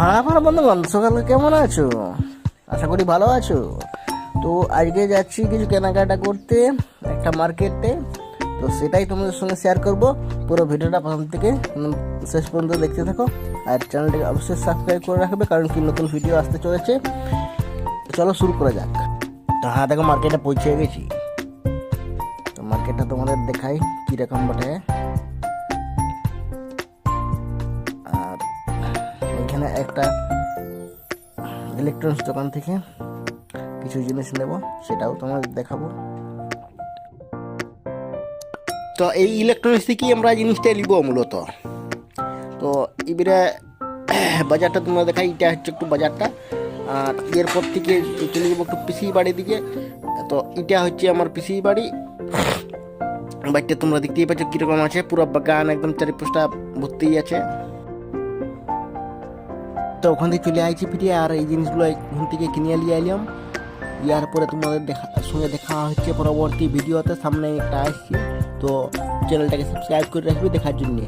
হ্যাঁ আমার বন্ধুগণ, সকালে কেমন আছো? আশা করি ভালো আছো। তো আজকে যাচ্ছি কিছু কেনাকাটা করতে, একটা মার্কেটে। তো সেটাই তোমাদের সঙ্গে শেয়ার করব। পুরো ভিডিওটা প্রথম থেকে শেষ পর্যন্ত দেখতে থাকো। আর চ্যানেলটিকে অবশ্যই সাবস্ক্রাইব করে রাখবে, কারণ কি নতুন ভিডিও আসতে চলেছে। চলো শুরু করা যাক। তো হ্যাঁ দেখো মার্কেটে পৌঁছে গেছি। তো মার্কেটটা তোমাদের দেখাই, কীরকম বটে। একটা ইলেকট্রনিক্স দোকান থেকে কিছু জিনিস নেব, সেটাও তোমাদের দেখাবো। তো এই ইলেকট্রনিক্স থেকেই আমরা জিনিসটা নিব মূলত। তো এবারে বাজারটা তোমরা দেখাই, এটা হচ্ছে একটু বাজারটা। আর এরপর থেকে চলে যাব একটু পিসি বাড়ির দিকে। তো এটা হচ্ছে আমার পিসি বাড়ি। বাড়িটা তোমরা দেখতেই পাচ্ছ কীরকম আছে, পুরো বাগান একদম চারিপাশটা ভর্তি আছে। তো ওখান থেকে চলে আইছি ফিরে, আর এই জিনিসগুলো ওখান থেকে কিনে নিয়ে এলাম ইয়ার পরে তোমাদের দেখা, সঙ্গে দেখা হচ্ছে পরবর্তী ভিডিওতে, সামনে একটা আসছি। তো চ্যানেলটাকে সাবস্ক্রাইব করে রাখবে দেখার জন্যে।